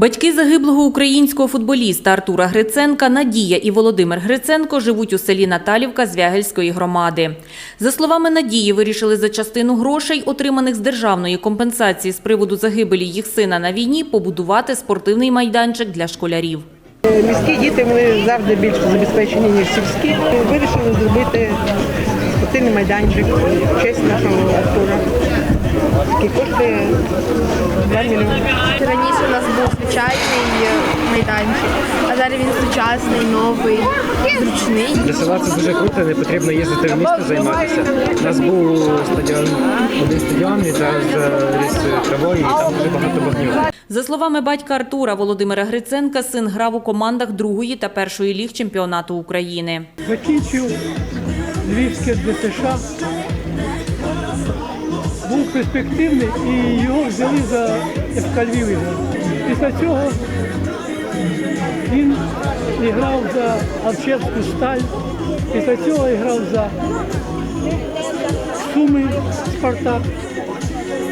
Батьки загиблого українського футболіста Артура Гриценка Надія і Володимир Гриценко живуть у селі Наталівка Звягельської громади. За словами Надії, вирішили за частину грошей, отриманих з державної компенсації з приводу загибелі їх сина на війні, побудувати спортивний майданчик для школярів. Міські діти вони завжди більш забезпечені, ніж сільські. Вирішили зробити спортивний майданчик в честь нашого Артура, 2 мільйони. Раніше у нас був звичайний е, майданчик, а зараз він сучасний, новий, зручний. Для села це дуже круто, не потрібно їздити в місто займатися. У нас був стадіон, один стадіон, і зараз ріс травою, і там дуже багато вогню. За словами батька Артура Володимира Гриценка, син грав у командах другої та першої ліг чемпіонату України. закінчив Львівське ДСШ, був перспективний і його взяли за ФК Львів. Після цього він грав за Алчевську сталь, після цього грав за Суми Спартак.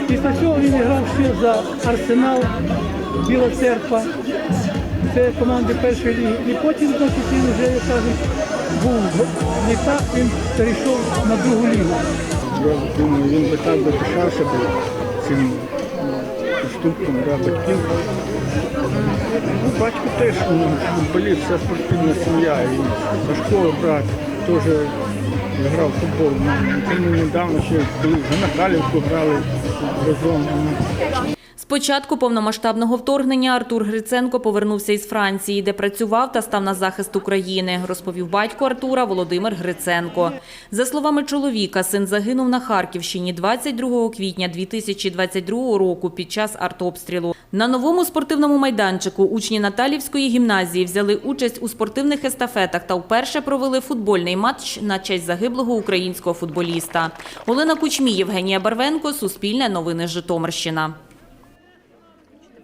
Після цього він грав ще за Арсенал, Біла Церква. Це команди першої ліги. І потім, значить, він вже, як кажуть, був не так, він перейшов на другу лігу. Я думаю, він би так би пишався би цим поступком да, батьків. Ну, батько теж ну, футболіст, вся спортивна сім'я. І на школу брат теж грав в футбол. Ну, Ми недавно ще коли в Наталівку грали разом. Початку повномасштабного вторгнення Артур Гриценко повернувся із Франції, де працював та став на захист України, розповів батько Артура Володимир Гриценко. За словами чоловіка, син загинув на Харківщині 22 квітня 2022 року під час артобстрілу. На новому спортивному майданчику учні Наталівської гімназії взяли участь у спортивних естафетах та вперше провели футбольний матч на честь загиблого українського футболіста. Олена Кучмій, Євгенія Барвенко, Суспільне новини Житомирщина.